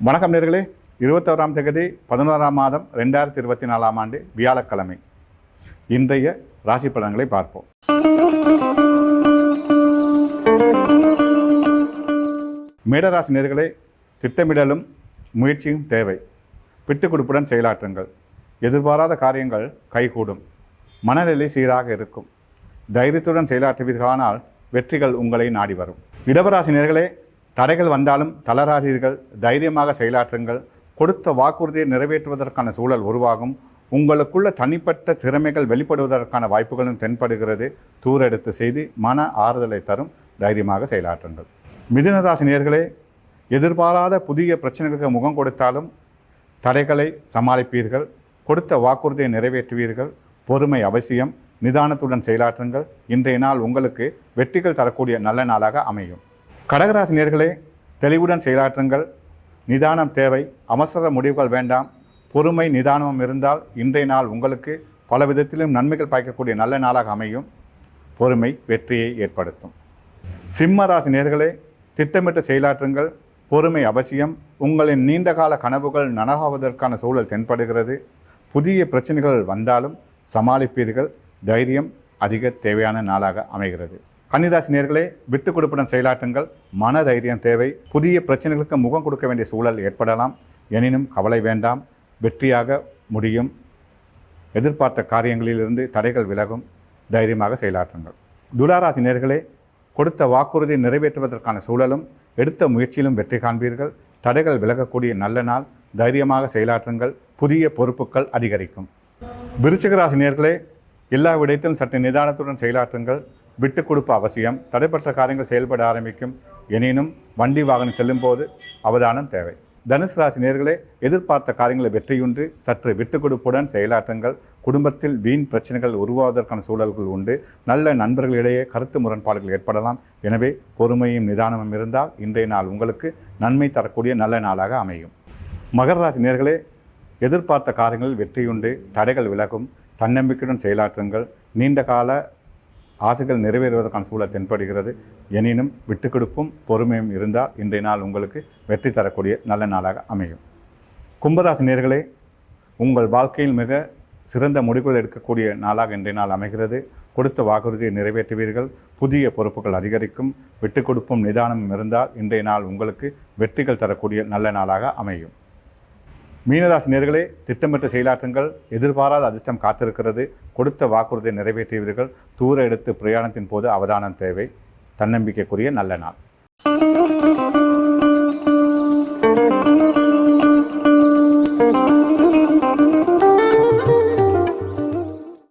வணக்கம் நேர்களே. இருபத்தோராம் தேதி பதினோராம் மாதம் ரெண்டாயிரத்தி இருபத்தி நாலாம் ஆண்டு வியாழக்கிழமை. இன்றைய ராசி பலன்களை பார்ப்போம். மேடராசி நேர்களே திட்டமிடலும் முயற்சியும் தேவை. பிட்டு கொடுப்புடன் செயலாற்றுங்கள். எதிர்பாராத காரியங்கள் கைகூடும். மனநிலை சீராக இருக்கும். தைரியத்துடன் செயலாற்றுவீர்களானால் வெற்றிகள் உங்களை நாடி வரும். இடவராசி நேர்களே தடைகள் வந்தாலும் தளராதீர்கள் தைரியமாக செயலாற்றுங்கள். கொடுத்த வாக்குறுதியை நிறைவேற்றுவதற்கான சூழல் உருவாகும். உங்களுக்குள்ள தனிப்பட்ட திறமைகள் வெளிப்படுவதற்கான வாய்ப்புகளும் தென்படுகிறது. தூரெடுத்து செய்து மன ஆறுதலை தரும். தைரியமாக செயலாற்றுங்கள். மிதுனராசி நேர்களே எதிர்பாராத புதிய பிரச்சனைகளுக்கு முகம் கொடுத்தாலும் தடைகளை சமாளிப்பீர்கள். கொடுத்த வாக்குறுதியை நிறைவேற்றுவீர்கள். பொறுமை அவசியம். நிதானத்துடன் செயலாற்றுங்கள். இன்றைய நாள் உங்களுக்கு வெற்றிகள் தரக்கூடிய நல்ல நாளாக அமையும். கடகராசி நேர்களே தெளிவுடன் செயலாற்றுங்கள். நிதானம் தேவை. அவசர முடிவுகள் வேண்டாம். பொறுமை நிதானமும் இருந்தால் இன்றைய நாள் உங்களுக்கு பல விதத்திலும் நன்மைகள் பாய்க்கக்கூடிய நல்ல நாளாக அமையும். பொறுமை வெற்றியை ஏற்படுத்தும். சிம்ம ராசி நேர்களே திட்டமிட்டு செயலாற்றுங்கள். பொறுமை அவசியம். உங்களின் நீண்டகால கனவுகள் நனகாவதற்கான சூழல் தென்படுகிறது. புதிய பிரச்சனைகள் வந்தாலும் சமாளிப்பீர்கள். தைரியம் அதிக தேவையான நாளாக அமைகிறது. கன்னிராசி நேர்களே விட்டு கொடுப்புடன் செயலாற்றுங்கள். மன தைரியம் தேவை. புதிய பிரச்சனைகளுக்கு முகம் கொடுக்க வேண்டிய சூழல் ஏற்படலாம். எனினும் கவலை வேண்டாம். வெற்றியாக முடியும். எதிர்பார்த்த காரியங்களிலிருந்து தடைகள் விலகும். தைரியமாக செயலாற்றுங்கள். துளாராசி நேர்களே கொடுத்த வாக்குறுதியை நிறைவேற்றுவதற்கான சூழலும் எடுத்த முயற்சியிலும் வெற்றி காண்பீர்கள். தடைகள் விலகக்கூடிய நல்ல நாள். தைரியமாக செயலாற்றுங்கள். புதிய பொறுப்புகள் அதிகரிக்கும். விருச்சிக ராசி நேர்களே எல்லா விடயத்திலும் சற்று நிதானத்துடன் செயலாற்றுங்கள். விட்டு கொடுப்பு அவசியம். தடைப்பட்ட காரியங்கள் செயல்பட ஆரம்பிக்கும். எனினும் வண்டி வாகனம் செல்லும்போது அவதானம் தேவை. தனுசு ராசி நேர்களே எதிர்பார்த்த காரியங்களை வெற்றியுண்டு. சற்று விட்டு கொடுப்புடன் செயலாற்றுங்கள். குடும்பத்தில் வீண் பிரச்சனைகள் உருவாவதற்கான சூழல்கள் உண்டு. நல்ல நண்பர்களிடையே கருத்து முரண்பாடுகள் ஏற்படலாம். எனவே பொறுமையும் நிதானமும் இருந்தால் இன்றைய நாள் உங்களுக்கு நன்மை தரக்கூடிய நல்ல நாளாக அமையும். மகர ராசி நேர்களே எதிர்பார்த்த காரியங்களில் வெற்றியுண்டு. தடைகள் விலகும். தன்னம்பிக்கையுடன் செயலாற்றுங்கள். நீண்ட கால ஆசைகள் நிறைவேறுவதற்கான சூழல் தென்படுகிறது. எனினும் விட்டு கொடுப்பும் பொறுமையும் இருந்தால் இன்றைய நாள் உங்களுக்கு வெற்றி தரக்கூடிய நல்ல நாளாக அமையும். கும்பராசி நேர்களே உங்கள் வாழ்க்கையில் மிக சிறந்த முடிவுகள் எடுக்கக்கூடிய நாளாக இன்றைய நாள் அமைகிறது. கொடுத்த வாக்குறுதியை நிறைவேற்றுவீர்கள். புதிய பொறுப்புகள் அதிகரிக்கும். விட்டு கொடுப்பும் நிதானமும் இருந்தால் இன்றைய நாள் உங்களுக்கு வெற்றிகள் தரக்கூடிய நல்ல நாளாக அமையும். மீனராசி நேர்களே திட்டமிட்ட செயலாற்றுங்கள் எதிர்பாராத அதிர்ஷ்டம் காத்திருக்கிறது. கொடுத்த வாக்குறுதியை நிறைவேற்றியவர்கள். தூர எடுத்து பிரயாணத்தின் போது அவதானம் தேவை. தன்னம்பிக்கைக்குரிய நல்ல நாள்.